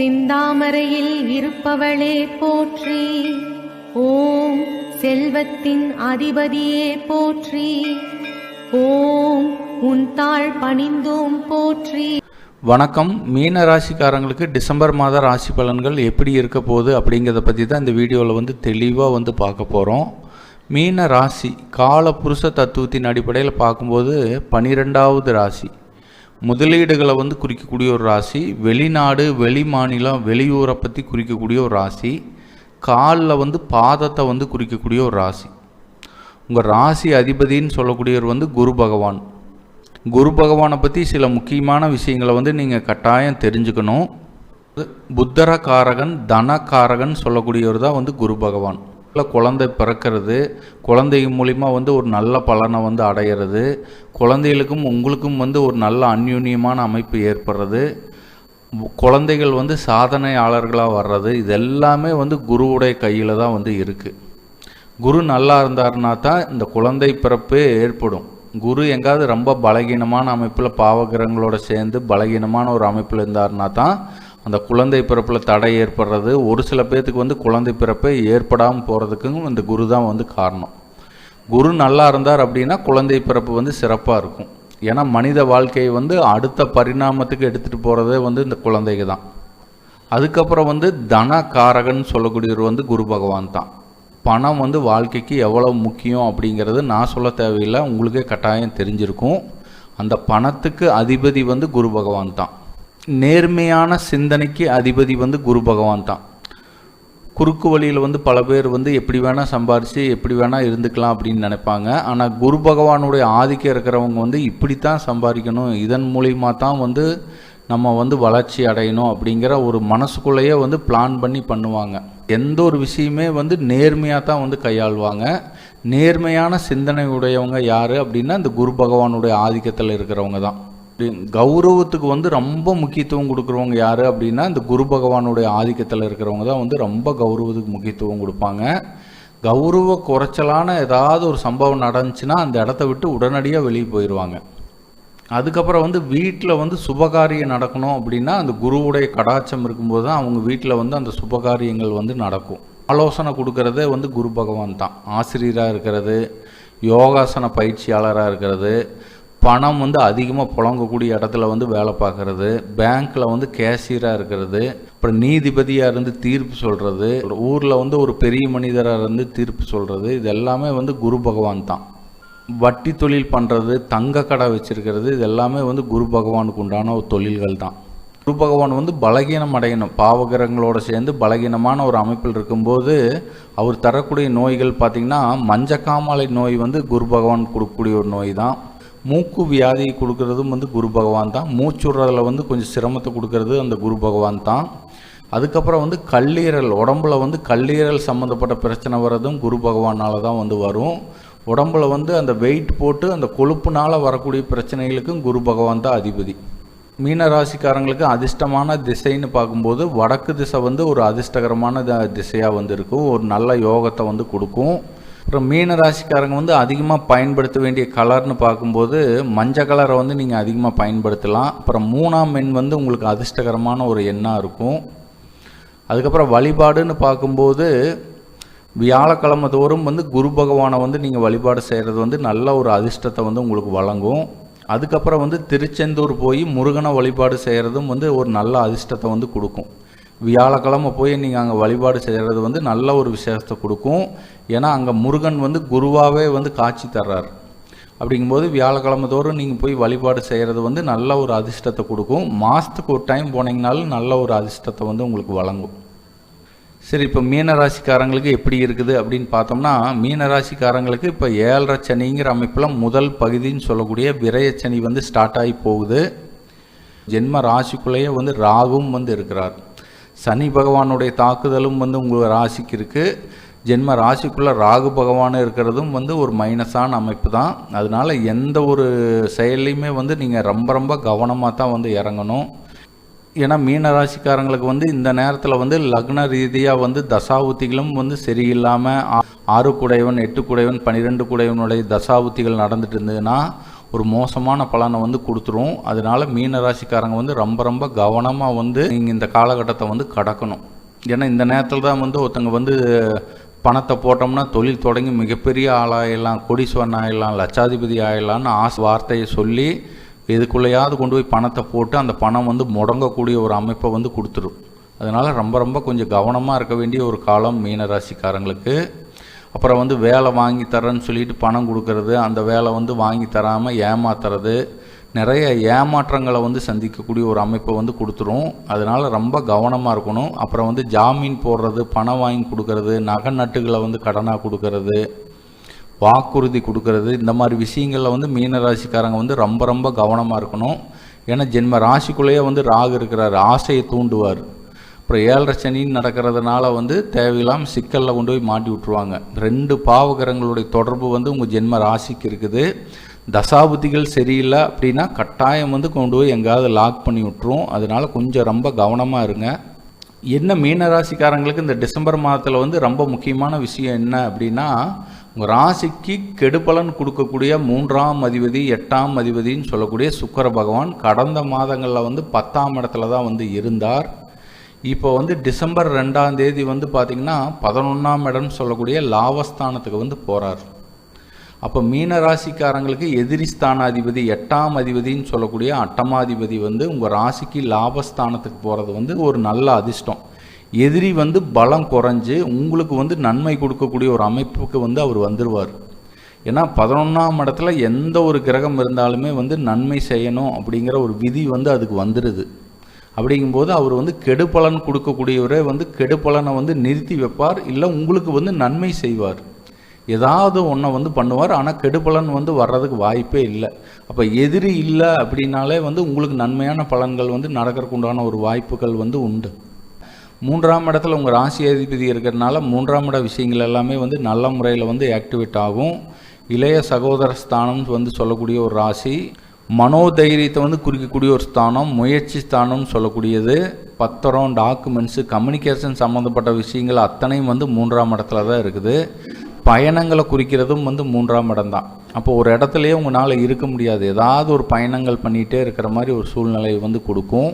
சிந்தாமரையில் இருப்பவளே போற்றி. ஓம் செல்வத்தின் அதிபதியே போற்றி. ஓம் உன் தாழ் பணிந்தோம் போற்றி. வணக்கம். மீன ராசிக்காரங்களுக்கு டிசம்பர் மாத ராசி பலன்கள் எப்படி இருக்க போகுது அப்படிங்கிறத பற்றி தான் இந்த வீடியோவில் வந்து தெளிவாக வந்து பார்க்க போகிறோம் மீன ராசி கால புருஷ தத்துவத்தின் அடிப்படையில் பார்க்கும்போது பனிரெண்டாவது ராசி. முதலீடுகளை வந்து குறிக்கக்கூடிய ஒரு ராசி வெளிநாடு வெளி மாநிலம் வெளியூரை பற்றி குறிக்கக்கூடிய ஒரு ராசி காலில் வந்து பாதத்தை வந்து குறிக்கக்கூடிய ஒரு ராசி. உங்கள் ராசி அதிபதின்னு சொல்லக்கூடியவர் வந்து குரு பகவான். குரு பகவானை பற்றி சில முக்கியமான விஷயங்களை வந்து நீங்கள் கட்டாயம் தெரிஞ்சுக்கணும். புத்தர காரகன் தனகாரகன் சொல்லக்கூடியவர் தான் வந்து குரு பகவான். குழந்தை பிறக்கிறது. குழந்தை மூலிமா வந்து ஒரு நல்ல பலனை வந்து அடையிறது. குழந்தைகளுக்கும் உங்களுக்கும் வந்து ஒரு நல்ல அந்யூன்யமான அமைப்பு ஏற்படுறது. குழந்தைகள் வந்து சாதனையாளர்களாக வர்றது. இது எல்லாமே வந்து குருவுடைய கையில் தான் வந்து இருக்குது குரு நல்லா இருந்தாருனா தான் இந்த குழந்தை பிறப்பே ஏற்படும். குரு எங்காவது ரொம்ப பலகீனமான அமைப்பில் பாவகிரகங்களோட சேர்ந்து பலகீனமான ஒரு அமைப்பில் இருந்தாருனா தான் அந்த குழந்தை பிறப்பில் தடை ஏற்படுறது ஒரு சில பேர்த்துக்கு வந்து குழந்தை பிறப்பே ஏற்படாமல் போகிறதுக்கும் இந்த குரு தான் வந்து காரணம். குரு நல்லா இருந்தார் அப்படின்னா குழந்தை பிறப்பு வந்து சிறப்பாக இருக்கும். ஏன்னா மனித வாழ்க்கையை வந்து அடுத்த பரிணாமத்துக்கு எடுத்துகிட்டு போகிறதே வந்து இந்த குழந்தைங்க தான். அதுக்கப்புறம் வந்து தன காரகன் சொல்லக்கூடியவர் வந்து குரு பகவான் தான். பணம் வந்து வாழ்க்கைக்கு எவ்வளோ முக்கியம் அப்படிங்கிறது நான் சொல்ல தேவையில்லை உங்களுக்கே கட்டாயம் தெரிஞ்சிருக்கும். அந்த பணத்துக்கு அதிபதி வந்து குரு பகவான் தான். நேர்மையான சிந்தனைக்கு அதிபதி வந்து குரு பகவான் தான். குறுக்கு வழியில் வந்து பல பேர் வந்து எப்படி வேணால் சம்பாரித்து எப்படி வேணால் இருந்துக்கலாம் அப்படின்னு நினைப்பாங்க. ஆனால் குரு பகவானுடைய ஆதிக்கம் இருக்கிறவங்க வந்து இப்படித்தான் சம்பாதிக்கணும். இதன் மூலிமா தான் வந்து நம்ம வந்து வளர்ச்சி அடையணும் அப்படிங்கிற ஒரு மனசுக்குள்ளேயே வந்து பிளான் பண்ணி பண்ணுவாங்க. எந்த ஒரு விஷயமே வந்து நேர்மையாக தான் வந்து கையாள்வாங்க. நேர்மையான சிந்தனை உடையவங்க யார் அப்படின்னா இந்த குரு பகவானுடைய ஆதிக்கத்தில் இருக்கிறவங்க தான். கௌரவத்துக்கு வந்து ரொம்ப முக்கியத்துவம் கொடுக்குறவங்க யார் அப்படின்னா இந்த குரு பகவானுடைய ஆதிக்கத்தில் இருக்கிறவங்க தான் வந்து ரொம்ப கௌரவத்துக்கு முக்கியத்துவம் கொடுப்பாங்க. கௌரவ குறைச்சலான ஏதாவது ஒரு சம்பவம் நடந்துச்சுன்னா அந்த இடத்த விட்டு உடனடியாக வெளியே போயிடுவாங்க அதுக்கப்புறம் வந்து வீட்டில் வந்து சுபகாரியம் நடக்கணும் அப்படின்னா அந்த குருவுடைய கடாச்சம் இருக்கும்போது தான் அவங்க வீட்டில் வந்து அந்த சுபகாரியங்கள் வந்து நடக்கும். ஆலோசனை கொடுக்கறதே வந்து குரு பகவான் தான். ஆசிரியராக இருக்கிறது யோகாசன பயிற்சியாளராக இருக்கிறது பணம் வந்து அதிகமாக புழங்கக்கூடிய இடத்துல வந்து வேலை பார்க்குறது பேங்க்கில் வந்து கேஷியராக இருக்கிறது அப்புறம் நீதிபதியாக இருந்து தீர்ப்பு சொல்கிறது ஊரில் வந்து ஒரு பெரிய மனிதராக இருந்து தீர்ப்பு சொல்கிறது இது எல்லாமே வந்து குரு பகவான் தான். வட்டி தொழில் பண்ணுறது தங்க கடை வச்சுருக்கிறது இது எல்லாமே வந்து குரு பகவானுக்கு உண்டான ஒரு தொழில்கள் தான். குரு பகவான் வந்து பலகீனம் அடையணும். பாவகிரகங்களோடு சேர்ந்து பலகீனமான ஒரு அமைப்பில் இருக்கும்போது அவர் தரக்கூடிய நோய்கள் பார்த்திங்கன்னா மஞ்சக்காமலை நோய் வந்து குரு பகவான் கொடுக்கக்கூடிய ஒரு நோய் தான். மூக்கு வியாதி கொடுக்கறதும் வந்து குரு பகவான் தான். மூச்சுடுறதுல வந்து கொஞ்சம் சிரமத்தை கொடுக்கறது அந்த குரு பகவான் தான். அதுக்கப்புறம் வந்து கல்லீரல் உடம்புல வந்து கல்லீரல் சம்மந்தப்பட்ட பிரச்சனை வர்றதும் குரு பகவானால் தான் வந்து வரும். உடம்புல வந்து அந்த வெயிட் போட்டு அந்த கொழுப்புனால் வரக்கூடிய பிரச்சனைகளுக்கும் குரு பகவான் தான் அதிபதி. மீன ராசிக்காரங்களுக்கு அதிர்ஷ்டமான திசைன்னு பார்க்கும்போது வடக்கு திசை வந்து ஒரு அதிர்ஷ்டகரமான திசையாக வந்து இருக்கும். ஒரு நல்ல யோகத்தை வந்து கொடுக்கும். அப்புறம் மீன ராசிக்காரங்க வந்து அதிகமாக பயன்படுத்த வேண்டிய கலர்னு பார்க்கும்போது மஞ்சள் கலரை வந்து நீங்கள் அதிகமாக பயன்படுத்தலாம். அப்புறம் மூணாம் எண் வந்து உங்களுக்கு அதிர்ஷ்டகரமான ஒரு எண்ணாக இருக்கும். அதுக்கப்புறம் வழிபாடுன்னு பார்க்கும்போது வியாழக்கிழமை தோறும் வந்து குரு பகவானை வந்து நீங்கள் வழிபாடு செய்கிறது வந்து நல்ல ஒரு அதிர்ஷ்டத்தை வந்து உங்களுக்கு வழங்கும். அதுக்கப்புறம் வந்து திருச்செந்தூர் போய் முருகனை வழிபாடு செய்கிறதும் வந்து ஒரு நல்ல அதிர்ஷ்டத்தை வந்து கொடுக்கும். வியாழக்கிழமை போய் நீங்கள் அங்கே வழிபாடு செய்கிறது வந்து நல்ல ஒரு விசேஷத்தை கொடுக்கும். ஏன்னா அங்கே முருகன் வந்து குருவாகவே வந்து காட்சி தர்றார். அப்படிங்கும்போது வியாழக்கிழமை தோறும் நீங்கள் போய் வழிபாடு செய்கிறது வந்து நல்ல ஒரு அதிர்ஷ்டத்தை கொடுக்கும். மாதத்துக்கு ஒரு டைம் போனீங்கனாலும் நல்ல ஒரு அதிர்ஷ்டத்தை வந்து உங்களுக்கு வழங்கும். சரி இப்போ மீனராசிக்காரங்களுக்கு எப்படி இருக்குது அப்படின்னு பார்த்தோம்னா மீனராசிக்காரங்களுக்கு இப்போ ஏழரை சனிங்கிற அமைப்பில் முதல் பகுதின்னு சொல்லக்கூடிய விரயச்சனி வந்து ஸ்டார்ட் ஆகி போகுது. ஜென்ம ராசிக்குள்ளேயே வந்து ராகும் வந்து இருக்கிறார். சனி பகவானுடைய தாக்குதலும் வந்து உங்கள் ராசிக்கு இருக்குது ஜென்ம ராசிக்குள்ளே ராகு பகவான் இருக்கிறதும் வந்து ஒரு மைனஸான அமைப்பு தான். அதனால் எந்த ஒரு செயல்லையுமே வந்து நீங்கள் ரொம்ப ரொம்ப கவனமாக தான் வந்து இறங்கணும். ஏன்னா மீன ராசிக்காரங்களுக்கு வந்து இந்த நேரத்தில் வந்து லக்ன ரீதியாக வந்து தசாவுத்திகளும் வந்து சரியில்லாமல் ஆறு குடையவன் எட்டு குடையவன் பன்னிரெண்டு குடையவனுடைய தசாவுத்திகள் நடந்துட்டு இருந்ததுன்னா ஒரு மோசமான பலனை வந்து கொடுத்துரும். அதனால மீன ராசிக்காரங்க வந்து ரொம்ப ரொம்ப கவனமாக வந்து நீங்கள் இந்த காலகட்டத்தை வந்து கடக்கணும். ஏன்னா இந்த நேரத்தில் தான் வந்து ஒருத்தங்க வந்து பணத்தை போட்டோம்னா தொழில் தொடங்கி மிகப்பெரிய ஆளாயிடலாம். கோடீஸ்வரன் ஆயிடலாம் லட்சாதிபதி ஆயிடலாம்னு ஆசை வார்த்தையை சொல்லி இதுக்குள்ளேயாவது கொண்டு போய் பணத்தை போட்டு அந்த பணம் வந்து முடங்கக்கூடிய ஒரு அமைப்பை வந்து கொடுத்துரும். அதனால் ரொம்ப ரொம்ப கொஞ்சம் கவனமாக இருக்க வேண்டிய ஒரு காலம் மீனராசிக்காரங்களுக்கு. அப்புறம் வந்து வேலை வாங்கி தரேன்னு சொல்லிட்டு பணம் கொடுக்கறது அந்த வேலை வந்து வாங்கி தராமல் ஏமாத்துறது நிறைய ஏமாற்றங்களை வந்து சந்திக்கக்கூடிய ஒரு அமைப்பை வந்து கொடுத்துரும். அதனால் ரொம்ப கவனமாக இருக்கணும். அப்புறம் வந்து ஜாமீன் போடுறது பணம் வாங்கி கொடுக்கறது நகை நட்டுகளை வந்து கடனாக கொடுக்கறது வாக்குறுதி கொடுக்கறது இந்த மாதிரி விஷயங்களில் வந்து மீனராசிக்காரங்க வந்து ரொம்ப ரொம்ப கவனமாக இருக்கணும். ஏன்னா ஜென்ம ராசிக்குள்ளேயே வந்து ராகு இருக்கிறார். ஆசையை தூண்டுவார். அப்புறம் ஏழரை சனின்னு நடக்கிறதுனால வந்து தேவையில்லாமல் சிக்கலில் கொண்டு போய் மாட்டி விட்ருவாங்க ரெண்டு பாவகரங்களுடைய தொடர்பு வந்து உங்கள் ஜென்ம ராசிக்கு இருக்குது. தசாபுத்திகள் சரியில்லை அப்படின்னா கட்டாயம் வந்து கொண்டு போய் எங்கேயாவது லாக் பண்ணி விட்ரும் அதனால கொஞ்சம் ரொம்ப கவனமாக இருங்க. என்ன மீன ராசிக்காரங்களுக்கு இந்த டிசம்பர் மாதத்தில் வந்து ரொம்ப முக்கியமான விஷயம் என்ன அப்படின்னா உங்கள் ராசிக்கு கெடுபலன் கொடுக்கக்கூடிய மூன்றாம் அதிபதி எட்டாம் அதிபதின்னு சொல்லக்கூடிய சுக்கர பகவான் கடந்த மாதங்களில் வந்து பத்தாம் இடத்துல தான் வந்து இருந்தார். இப்போ வந்து டிசம்பர் ரெண்டாம் தேதி வந்து பார்த்திங்கன்னா பதினொன்றாம் இடம்னு சொல்லக்கூடிய லாபஸ்தானத்துக்கு வந்து போகிறார் அப்போ மீன ராசிக்காரங்களுக்கு எதிரி ஸ்தானாதிபதி எட்டாம் அதிபதின்னு சொல்லக்கூடிய அட்டமாதிபதி வந்து உங்கள் ராசிக்கு லாபஸ்தானத்துக்கு போகிறது வந்து ஒரு நல்ல அதிர்ஷ்டம். எதிரி வந்து பலம் குறைஞ்சு உங்களுக்கு வந்து நன்மை கொடுக்கக்கூடிய ஒரு அமைப்புக்கு வந்து அவர் வந்துடுவார் ஏன்னா பதினொன்றாம் இடத்துல எந்த ஒரு கிரகம் இருந்தாலுமே வந்து நன்மை செய்யணும் அப்படிங்கிற ஒரு விதி வந்து அதுக்கு வந்துடுது அப்படிங்கும்போது அவர் வந்து கெடுபலன் கொடுக்கக்கூடியவரே வந்து கெடுபலனை வந்து நிறுத்தி வைப்பார் இல்லை உங்களுக்கு வந்து நன்மை செய்வார். ஏதாவது ஒன்றை வந்து பண்ணுவார் ஆனால் கெடுபலன் வந்து வர்றதுக்கு வாய்ப்பே இல்லை. அப்போ எதிரி இல்லை அப்படின்னாலே வந்து உங்களுக்கு நன்மையான பலன்கள் வந்து நடக்கிறதுக்கு உண்டான ஒரு வாய்ப்புகள் வந்து உண்டு. மூன்றாம் இடத்துல உங்கள் ராசி அதிபதி இருக்கிறதுனால மூன்றாம் இட விஷயங்கள் எல்லாமே வந்து நல்ல முறையில் வந்து ஆக்டிவேட் ஆகும். இளைய சகோதர ஸ்தானம் வந்து சொல்லக்கூடிய ஒரு ராசி. மனோதைரியத்தை வந்து குறிக்கக்கூடிய ஒரு ஸ்தானம் முயற்சி ஸ்தானம்னு சொல்லக்கூடியது. பத்திரம் டாக்குமெண்ட்ஸு கம்யூனிகேஷன் சம்மந்தப்பட்ட விஷயங்கள் அத்தனையும் வந்து மூன்றாம் இடத்துல தான் இருக்குது. பயணங்களை குறிக்கிறதும் வந்து மூன்றாம் இடம் தான். அப்போ ஒரு இடத்துலையே உங்களால் இருக்க முடியாது. ஏதாவது ஒரு பயணங்கள் பண்ணிகிட்டே இருக்கிற மாதிரி ஒரு சூழ்நிலை வந்து கொடுக்கும்.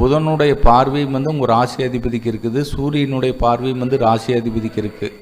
புதனுடைய பார்வையும் வந்து உங்கள் ராசி அதிபதிக்கு இருக்குது. சூரியனுடைய பார்வையும் வந்து ராசி அதிபதிக்கு இருக்குது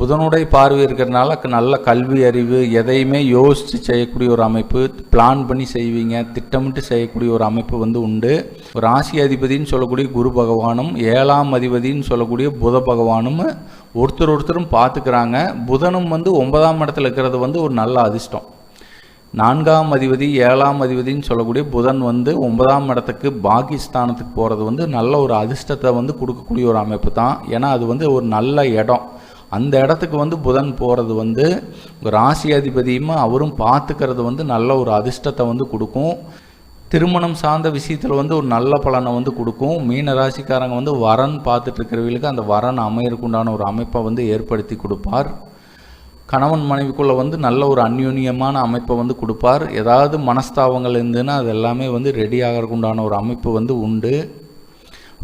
புதனுடைய பார்வை இருக்கிறதுனால நல்ல கல்வி அறிவு எதையுமே யோசித்து செய்யக்கூடிய ஒரு அமைப்பு பிளான் பண்ணி செய்வீங்க திட்டமிட்டு செய்யக்கூடிய ஒரு அமைப்பு வந்து உண்டு. ஒரு ராசி அதிபதின்னு சொல்லக்கூடிய குரு பகவானும் ஏழாம் அதிபதின்னு சொல்லக்கூடிய புத பகவானும் ஒருத்தர் ஒருத்தரும் பார்த்துக்கிறாங்க. புதனும் வந்து ஒன்பதாம் இடத்துல இருக்கிறது வந்து ஒரு நல்ல அதிர்ஷ்டம். நான்காம் அதிபதி ஏழாம் அதிபதின்னு சொல்லக்கூடிய புதன் வந்து ஒன்பதாம் இடத்துக்கு பாகிஸ்தானத்துக்கு போகிறது வந்து நல்ல ஒரு அதிர்ஷ்டத்தை வந்து கொடுக்கக்கூடிய ஒரு அமைப்பு தான். ஏன்னா அது வந்து ஒரு நல்ல இடம். அந்த இடத்துக்கு வந்து புதன் போகிறது வந்து ராசி அதிபதியும் அவரும் பார்த்துக்கிறது வந்து நல்ல ஒரு அதிர்ஷ்டத்தை வந்து கொடுக்கும். திருமணம் சார்ந்த விஷயத்தில் வந்து ஒரு நல்ல பலனை வந்து கொடுக்கும். மீன ராசிக்காரங்க வந்து வரன் பார்த்துட்டு இருக்கிறவங்களுக்கு அந்த வரன் அமையறக்குண்டான ஒரு அமைப்பை வந்து ஏற்படுத்தி கொடுப்பார். கணவன் மனைவிக்குள்ளே வந்து நல்ல ஒரு அந்யூன்யமான அமைப்பை வந்து கொடுப்பார். ஏதாவது மனஸ்தாபங்கள் இருந்ததுன்னா அது எல்லாமே வந்து ரெடி ஆகிறதுக்கு உண்டான ஒரு அமைப்பு வந்து உண்டு.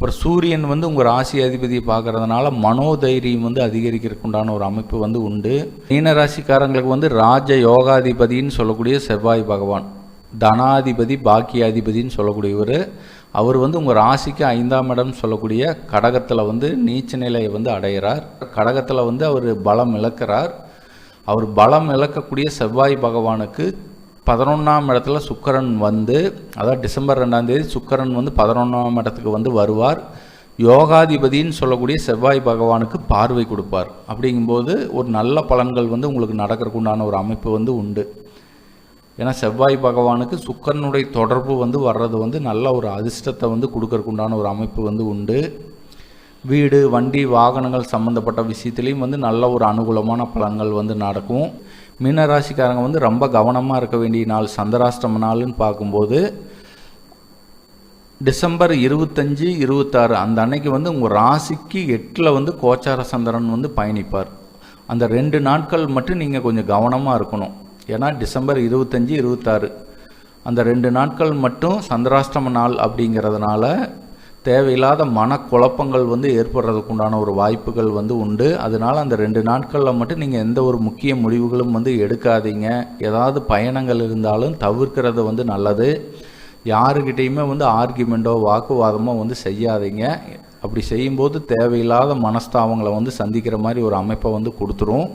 அப்புறம் சூரியன் வந்து உங்கள் ராசி அதிபதியை பார்க்கறதுனால மனோதைரியம் வந்து அதிகரிக்கிறதுக்கு உண்டான ஒரு அமைப்பு வந்து உண்டு. மீன ராசிக்காரங்களுக்கு வந்து ராஜ யோகாதிபதின்னு சொல்லக்கூடிய செவ்வாய் பகவான் தனாதிபதி பாக்கியாதிபதின்னு சொல்லக்கூடியவர். அவர் வந்து உங்கள் ராசிக்கு ஐந்தாம் இடம் சொல்லக்கூடிய கடகத்தில் வந்து நீச்ச நிலையை வந்து அடைகிறார் கடகத்தில் வந்து அவர் பலம் இழக்கிறார். அவர் பலம் இழக்கக்கூடிய செவ்வாய் பகவானுக்கு பதினொன்றாம் இடத்துல சுக்கரன் வந்து அதாவது டிசம்பர் ரெண்டாம் தேதி சுக்கரன் வந்து பதினொன்றாம் இடத்துக்கு வந்து வருவார். யோகாதிபதின்னு சொல்லக்கூடிய செவ்வாய் பகவானுக்கு பார்வை கொடுப்பார். அப்படிங்கும்போது ஒரு நல்ல பலன்கள் வந்து உங்களுக்கு நடக்கிறதுக்கு உண்டான ஒரு அமைப்பு வந்து உண்டு. ஏன்னா செவ்வாய் பகவானுக்கு சுக்கரனுடைய தொடர்பு வந்து வர்றது வந்து நல்ல ஒரு அதிர்ஷ்டத்தை வந்து கொடுக்கறதுக்கு உண்டான ஒரு அமைப்பு வந்து உண்டு. வீடு வண்டி வாகனங்கள் சம்மந்தப்பட்ட விஷயத்துலேயும் வந்து நல்ல ஒரு அனுகூலமான பலன்கள் வந்து நடக்கும். மீனராசிக்காரங்க வந்து ரொம்ப கவனமாக இருக்க வேண்டிய நாள் சந்திராஷ்டம நாள்னு பார்க்கும்போது டிசம்பர் இருபத்தஞ்சி இருபத்தாறு அந்த அன்னைக்கு வந்து உங்கள் ராசிக்கு எட்டில் வந்து கோச்சார சந்திரன் வந்து பயணிப்பார். அந்த ரெண்டு நாட்கள் மட்டும் நீங்கள் கொஞ்சம் கவனமாக இருக்கணும். ஏன்னா டிசம்பர் இருபத்தஞ்சி இருபத்தாறு அந்த ரெண்டு நாட்கள் மட்டும் சந்திராஷ்டம நாள் அப்படிங்கிறதுனால தேவையில்லாத மனக்குழப்பங்கள் வந்து ஏற்படுறதுக்கு உண்டான ஒரு வாய்ப்புகள் வந்து உண்டு. அதனால் அந்த ரெண்டு நாட்களில் மட்டும் நீங்கள் எந்த ஒரு முக்கிய முடிவுகளும் வந்து எடுக்காதீங்க. ஏதாவது பயணங்கள் இருந்தாலும் தவிர்க்கிறது வந்து நல்லது. யாருக்கிட்டேயுமே வந்து ஆர்கியூமெண்ட்டோ வாக்குவாதமோ வந்து செய்யாதீங்க. அப்படி செய்யும்போது தேவையில்லாத மனஸ்தாபங்களை வந்து சந்திக்கிற மாதிரி ஒரு அமைப்பை வந்து கொடுத்துரும்.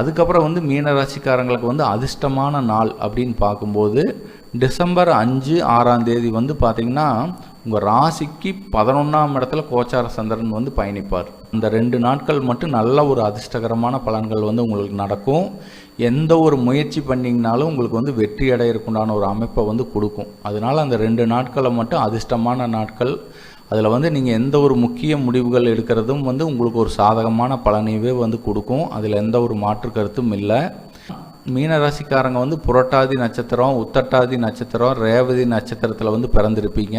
அதுக்கப்புறம் வந்து மீனராசிக்காரங்களுக்கு வந்து அதிர்ஷ்டமான நாள் அப்படின்னு பார்க்கும்போது டிசம்பர் அஞ்சு ஆறாம் தேதி வந்து பார்த்திங்கன்னா உங்கள் ராசிக்கு பதினொன்றாம் இடத்துல கோச்சார சந்திரன் வந்து பயணிப்பார். இந்த ரெண்டு நாட்கள் மட்டும் நல்ல ஒரு அதிர்ஷ்டகரமான பலன்கள் வந்து உங்களுக்கு நடக்கும். எந்த ஒரு முயற்சி பண்ணிங்கனாலும் உங்களுக்கு வந்து வெற்றி அடையிறக்குண்டான ஒரு அமைப்பை வந்து கொடுக்கும். அதனால் அந்த ரெண்டு நாட்களை மட்டும் அதிர்ஷ்டமான நாட்கள். அதில் வந்து நீங்கள் எந்த ஒரு முக்கிய முடிவுகள் எடுக்கிறதும் வந்து உங்களுக்கு ஒரு சாதகமான பலனையவே வந்து கொடுக்கும். அதில் எந்த ஒரு மாற்று கருத்தும் இல்லை. மீனராசிக்காரங்க வந்து புரட்டாதி நட்சத்திரம் உத்தட்டாதி நட்சத்திரம் ரேவதி நட்சத்திரத்தில் வந்து பிறந்திருப்பீங்க.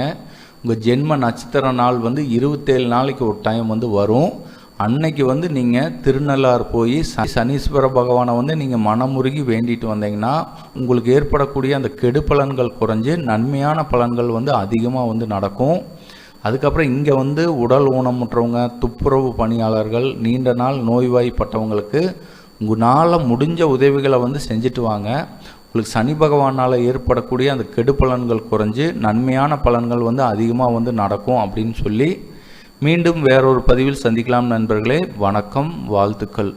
உங்கள் ஜென்ம நட்சத்திர நாள் வந்து இருபத்தேழு நாளைக்கு ஒரு டைம் வந்து வரும். அன்னைக்கு வந்து நீங்கள் திருநள்ளாறு போய் சனீஸ்வர பகவானை வந்து நீங்கள் மனமுருகி வேண்டிட்டு வந்தீங்கன்னா உங்களுக்கு ஏற்படக்கூடிய அந்த கெடு பலன்கள் குறைஞ்சு நன்மையான பலன்கள் வந்து அதிகமாக வந்து நடக்கும். அதுக்கப்புறம் இங்கே வந்து உடல் ஊனமுற்றவங்க துப்புரவு பணியாளர்கள் நீண்ட நாள் நோய்வாய்ப்பட்டவங்களுக்கு உங்களால் முடிஞ்ச உதவிகளை வந்து செஞ்சுட்டு வாங்க. உங்களுக்கு சனி பகவானால் ஏற்படக்கூடிய அந்த கெடு பலன்கள் குறைஞ்சு நன்மையான பலன்கள் வந்து அதிகமாக வந்து நடக்கும் அப்படின்னு சொல்லி மீண்டும் வேறொரு பதிவில் சந்திக்கலாம் நண்பர்களே. வணக்கம் வாழ்த்துக்கள்.